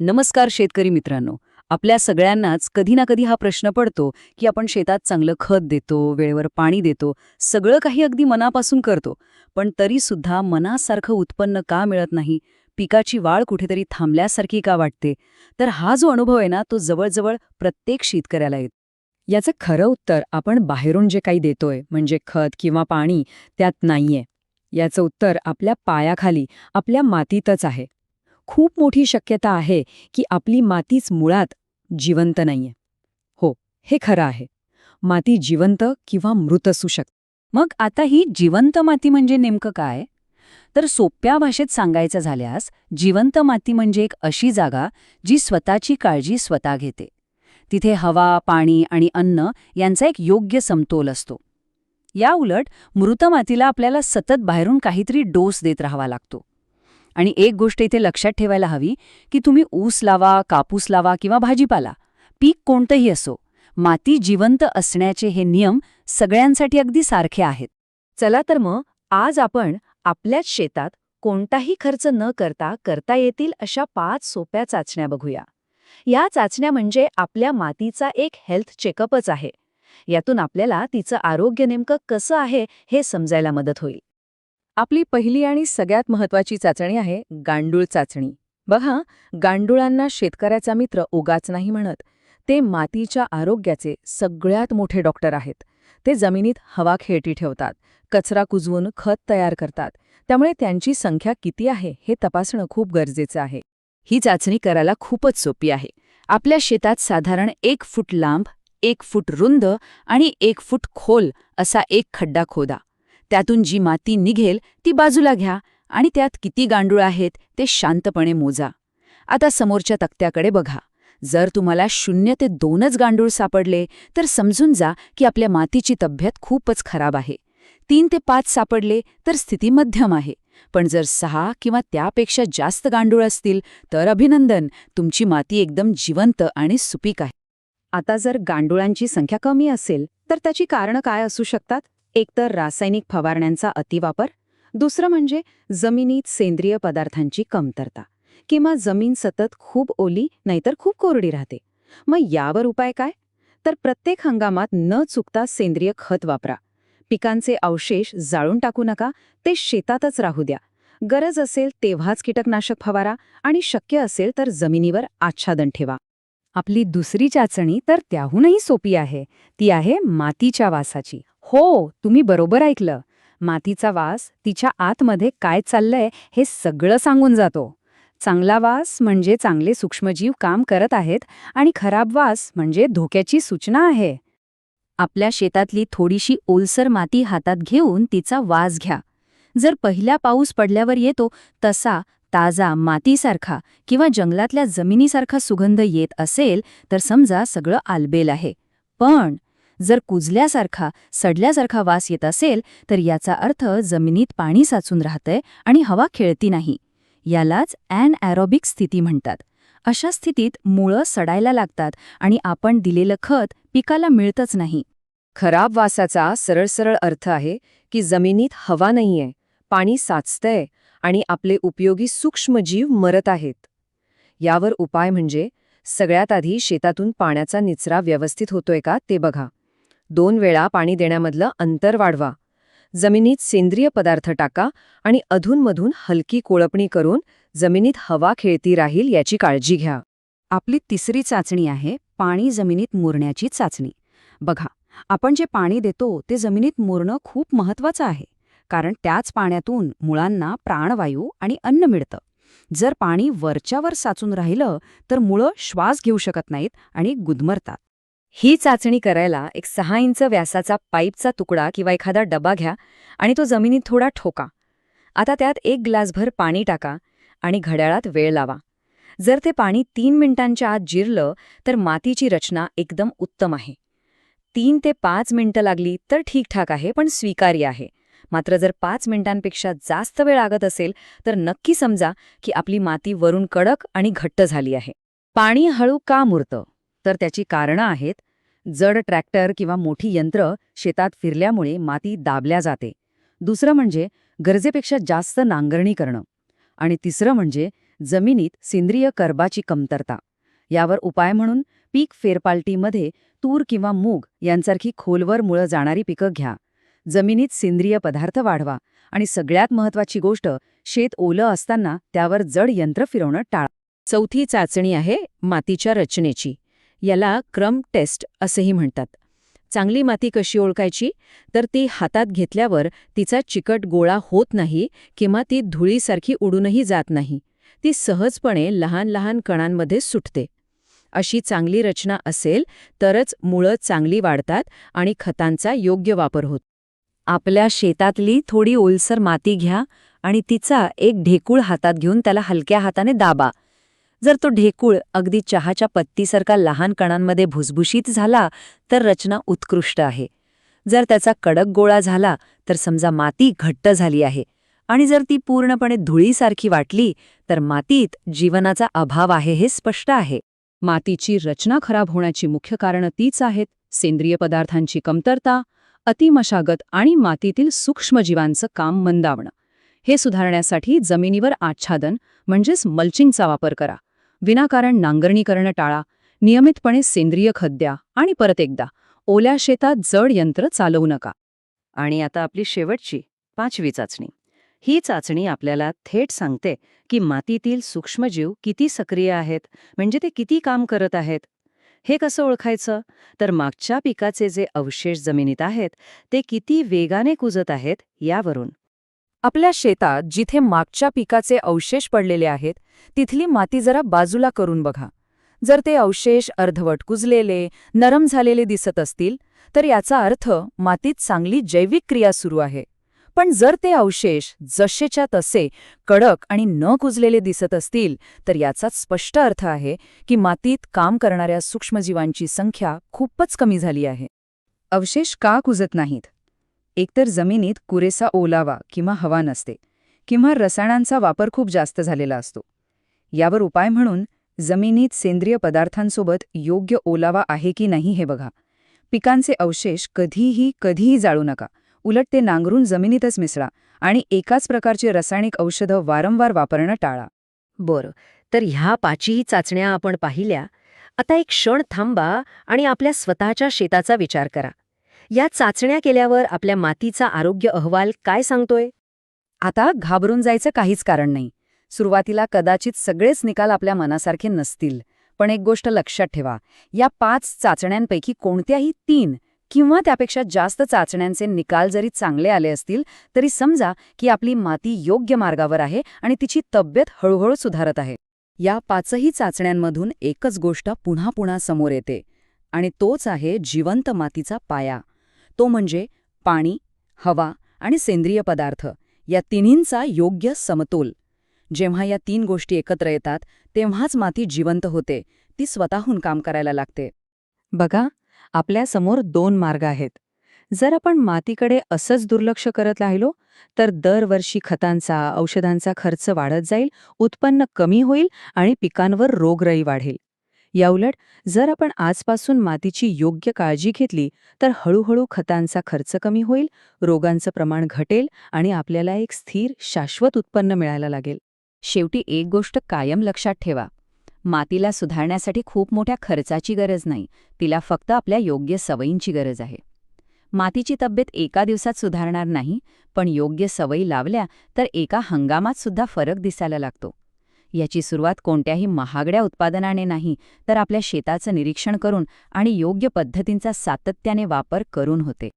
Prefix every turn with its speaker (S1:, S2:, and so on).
S1: नमस्कार शेतकरी मित्रांनो. आपल्या सगळ्यांनाच कधी ना कधी हा प्रश्न पडतो की आपण शेतात चांगलं खत देतो वेळेवर पाणी देतो सगळं काही अगदी मनापासून करतो. पण तरी सुद्धा मनासारखं उत्पन्न का मिळत नाही? पिकाची वाढ कुठेतरी थांबल्यासारखी का वाटते? तर हा जो अनुभव आहे ना तो जवळजवळ प्रत्येक शेतकऱ्याला येतो. याचं खरं उत्तर आपण बाहेरून जे काही देतोय म्हणजे खत किंवा पाणी त्यात नाहीये. याचं उत्तर आपल्या पायाखाली आपल्या मातीतच आहे. खूप मोठी शक्यता आहे की आपली मातीच मुळात जिवंत नाहीये. हो हे खरं आहे. माती जिवंत किंवा मृत असू शकते मग आता ही जिवंत माती म्हणजे नेमकं काय? तर सोप्या भाषेत सांगायचं झाल्यास जिवंत माती म्हणजे एक अशी जागा जी स्वतःची काळजी स्वतः घेते. तिथे हवा पाणी आणि अन्न यांचा एक योग्य समतोल असतो. या उलट मृत मातीला आपल्याला सतत बाहेरून काहीतरी डोस देत राहावा लागतो. आणि एक गोष्ट इथे लक्षात ठेवायला हवी की तुम्ही ऊस लावा कापूस लावा किंवा भाजीपाला पीक कोणतंही असो माती जिवंत असण्याचे हे नियम सगळ्यांसाठी अगदी सारखे आहेत.
S2: चला तर मग आज आपण आपल्याच शेतात कोणताही खर्च न करता करता येतील अशा पाच सोप्या चाचण्या बघूया. या चाचण्या म्हणजे आपल्या मातीचा एक हेल्थ चेकअपच आहे. यातून आपल्याला तिचं आरोग्य नेमकं कसं आहे हे समजायला मदत होईल. आपली पहिली आणि सगळ्यात महत्वाची चाचणी आहे गांडूळ चाचणी. बघा गांडुळांना शेतकऱ्याचा मित्र उगाच नाही म्हणत. ते मातीच्या आरोग्याचे सगळ्यात मोठे डॉक्टर आहेत. ते जमिनीत हवा खेळटी ठेवतात कचरा कुजवून खत तयार करतात. त्यामुळे त्यांची संख्या किती आहे हे तपासणं खूप गरजेचं आहे.
S1: ही चाचणी करायला खूपच सोपी आहे. आपल्या शेतात साधारण एक फूट लांब एक फूट रुंद आणि एक फूट खोल असा एक खड्डा खोदा. त्यातून जी माती निघेल ती बाजूला घ्या आणि त्यात किती गांडूळ आहेत ते शांतपणे मोजा. आता समोरच्या तक्त्याकडे बघा. जर तुम्हाला शून्य ते दोनच गांडूळ सापडले तर समजून जा की आपल्या मातीची तब्येत खूपच खराब आहे. तीन ते पाच सापडले तर स्थिती मध्यम आहे. पण जर सहा किंवा त्यापेक्षा जास्त गांडूळ असतील तर अभिनंदन तुमची माती एकदम जिवंत आणि सुपीक आहे.
S2: आता जर गांडुळांची संख्या कमी असेल तर त्याची कारणं काय असू शकतात? एकतर रासायनिक फवारण्यांचा अतिवापर दुसरं म्हणजे जमिनीत सेंद्रिय पदार्थांची कमतरता किंवा जमीन सतत खूप ओली नाहीतर खूप कोरडी राहते. मग यावर उपाय काय? तर प्रत्येक हंगामात न चुकता सेंद्रिय खत वापरा. पिकांचे अवशेष जाळून टाकू नका ते शेतातच राहू द्या. गरज असेल तेव्हाच कीटकनाशक फवारा आणि शक्य असेल तर जमिनीवर आच्छादन ठेवा.
S1: आपली दुसरी चाचणी तर त्याहूनही सोपी आहे ती आहे मातीच्या वासाची. हो तुम्ही बरोबर ऐकलं. मातीचा वास तिच्या आतमध्ये काय चाललंय हे सगळं सांगून जातो. चांगला वास म्हणजे चांगले सूक्ष्मजीव काम करत आहेत आणि खराब वास म्हणजे धोक्याची सूचना आहे. आपल्या शेतातली थोडीशी ओलसर माती हातात घेऊन तिचा वास घ्या. जर पहिला पाऊस पडल्यावर येतो तसा ताजा मातीसारखा किंवा जंगलातल्या जमिनीसारखा सुगंध येत असेल तर समजा सगळं आलबेल आहे. पण जर कुजल्यासारखा सडल्यासारखा वास येत असेल तर याचा अर्थ जमिनीत पाणी साचून राहतंय आणि हवा खेळती नाही. यालाच ॲन ॲरोबिक स्थिती म्हणतात. अशा स्थितीत मुळं सडायला लागतात आणि आपण दिलेलं खत पिकाला मिळतच नाही.
S2: खराब वासाचा सरळ सरळ अर्थ आहे की जमिनीत हवा नाहीये पाणी साचतंय आणि आपले उपयोगी सूक्ष्मजीव मरत आहेत. यावर उपाय म्हणजे सगळ्यात आधी शेतातून पाण्याचा निचरा व्यवस्थित होतोय का ते बघा. दोन वेळा पाणी देण्यामधलं अंतर वाढवा. जमिनीत सेंद्रिय पदार्थ टाका आणि अधूनमधून हलकी कोळपणी करून जमिनीत हवा खेळती राहील याची काळजी घ्या.
S1: आपली तिसरी चाचणी आहे पाणी जमिनीत मुरण्याची चाचणी. बघा आपण जे पाणी देतो ते जमिनीत मुरणं खूप महत्वाचं आहे कारण त्याच पाण्यातून मुळांना प्राणवायू आणि अन्न मिळतं. जर पाणी वरच्यावर साचून राहिलं तर मुळं श्वास घेऊ शकत नाहीत आणि गुदमरतात.
S2: ही चाचणी करायला एक सहा इंच व्यासाचा पाईपचा तुकडा किंवा एखादा डबा घ्या आणि तो जमिनीत थोडा ठोका. आता त्यात एक ग्लासभर पाणी टाका आणि घड्याळात वेळ लावा. जर ते पाणी तीन मिनिटांच्या आत जिरलं तर मातीची रचना एकदम उत्तम आहे. तीन ते पाच मिनिटं लागली तर ठीकठाक आहे पण स्वीकार्य आहे. मात्र जर पाच मिनिटांपेक्षा जास्त वेळ लागत असेल तर नक्की समजा की आपली माती वरून कडक आणि घट्ट झाली आहे. पाणी हळू का मुरतं? तर त्याची कारणं आहेत. जड ट्रॅक्टर किंवा मोठी यंत्र शेतात फिरल्यामुळे माती दाबल्या जाते. दुसरं म्हणजे गरजेपेक्षा जास्त नांगरणी करणं. आणि तिसरं म्हणजे
S1: जमिनीत सेंद्रिय कर्बाची कमतरता. यावर उपाय म्हणून पीक फेरपालटीमध्ये तूर किंवा मूग यांसारखी खोलवर मुळं जाणारी पिकं घ्या. जमिनीत सेंद्रिय पदार्थ वाढवा आणि सगळ्यात महत्वाची गोष्ट शेत ओलं असताना त्यावर जड यंत्र फिरवणं टाळा.
S2: चौथी चाचणी आहे मातीच्या रचनेची. याला क्रम टेस्ट असेही म्हणतात. चांगली माती कशी ओळखायची? तर ती हातात घेतल्यावर तिचा चिकट गोळा होत नाही किंवा ती धुळीसारखी उडूनही जात नाही. ती सहजपणे लहान लहान कणांमध्ये सुटते. अशी चांगली रचना असेल तरच मुळं चांगली वाढतात आणि खतांचा योग्य वापर होत. आपल्या शेतातली थोडी ओलसर माती घ्या आणि तिचा एक ढेकूळ हातात घेऊन त्याला हलक्या हाताने दाबा. जर तो ढेकूळ अगदी चहाच्या पत्तीसारखा लहान कणांमध्ये भुसभुशीत झाला तर रचना उत्कृष्ट आहे. जर त्याचा कडक गोळा झाला तर समजा माती घट्ट झाली आहे. आणि जर ती पूर्णपणे धुळीसारखी वाटली तर मातीत जीवनाचा अभाव आहे हे स्पष्ट आहे.
S1: मातीची रचना खराब होण्याची मुख्य कारणं तीच आहेत सेंद्रिय पदार्थांची कमतरता अतिमशागत आणि मातीतील सूक्ष्मजीवांचं काम मंदावणं. हे सुधारण्यासाठी जमिनीवर आच्छादन म्हणजेच मल्चिंगचा वापर करा. विनाकारण नांगरणी करणं टाळा नियमितपणे सेंद्रिय खत द्या आणि परत एकदा ओल्या शेतात जड यंत्र चालवू नका.
S2: आणि आता आपली शेवटची पाचवी चाचणी. ही चाचणी आपल्याला थेट सांगते की मातीतील सूक्ष्मजीव किती सक्रिय आहेत म्हणजे ते किती काम करत आहेत. हे कसं ओळखायचं? तर मागच्या पिकाचे जे अवशेष जमिनीत आहेत ते किती वेगाने कुजत आहेत यावरून.
S1: आपल्या शेतात जिथे मागच्या पिकाचे अवशेष पडलेले आहेत तिथली माती जरा बाजूला करून बघा. जर ते अवशेष अर्धवट कुजलेले नरम झालेले दिसत असतील तर याचा अर्थ मातीत चांगली जैविक क्रिया सुरू आहे. पण जर ते अवशेष जसेच्या तसे कडक आणि न कुजलेले दिसत असतील तर याचा स्पष्ट अर्थ आहे की मातीत काम करणाऱ्या सूक्ष्मजीवांची संख्या खूपच कमी झाली आहे. अवशेष का कुजत नाहीत? एकतर जमिनीत पुरेसा ओलावा किंवा हवा नसते किंवा रसायनांचा वापर खूप जास्त झालेला असतो. यावर उपाय म्हणून जमिनीत सेंद्रिय पदार्थांसोबत योग्य ओलावा आहे की नाही हे बघा. पिकांचे अवशेष कधीही कधीही जाळू नका. उलट ते नांगरून जमिनीतच मिसळा आणि एकाच प्रकारची रासायनिक औषधं वारंवार वापरणं टाळा.
S2: बरं तर ह्या पाचही चाचण्या आपण पाहिल्या. आता एक क्षण थांबा आणि आपल्या स्वतःच्या शेताचा विचार करा. या चाचण्या केल्यावर आपल्या मातीचा आरोग्य अहवाल काय सांगतोय?
S1: आता घाबरून जायचं काहीच कारण नाही. सुरुवातीला कदाचित सगळेच निकाल आपल्या मनासारखे नसतील. पण एक गोष्ट लक्षात ठेवा या पाच चाचण्यांपैकी कोणत्याही तीन किंवा त्यापेक्षा जास्त चाचण्यांचे निकाल जरी चांगले आले असतील तरी समजा की आपली माती योग्य मार्गावर आहे आणि तिची तब्येत हळूहळू सुधारत आहे. या पाचही चाचण्यांमधून एकच गोष्ट पुन्हा पुन्हा समोर येते आणि तोच आहे जिवंत मातीचा पाया. तो म्हणजे पाणी हवा आणि सेंद्रिय पदार्थ. या तिन्हींचा योग्य समतोल. जेव्हा या तीन गोष्टी एकत्र येतात तेव्हाच माती जिवंत होते. ती स्वतःहून काम करायला लागते.
S2: बघा आपल्यासमोर दोन मार्ग आहेत. जर आपण मातीकडे असंच दुर्लक्ष करत राहिलो तर दरवर्षी खतांचा औषधांचा खर्च वाढत जाईल उत्पन्न कमी होईल आणि पिकांवर रोगराई वाढेल. याउलट जर आपण आजपासून मातीची योग्य काळजी घेतली तर हळूहळू खतांचा खर्च कमी होईल रोगांचं प्रमाण घटेल आणि आपल्याला एक स्थिर शाश्वत उत्पन्न मिळायला लागेल. शेवटी एक गोष्ट कायम लक्षात ठेवा. मातीला सुधारण्यासाठी खूप मोठ्या खर्चाची गरज नाही तिला फक्त आपल्या योग्य सवयींची गरज आहे. मातीची तब्येत एका दिवसात सुधारणार नाही पण योग्य सवयी लावल्या तर एका हंगामात सुद्धा फरक दिसायला लागतो. याची सुरुवात कोणत्याही महागड्या उत्पादनाने नाही तर आपल्या शेताचं निरीक्षण करून आणि योग्य पद्धतींचा सातत्याने वापर करून होते.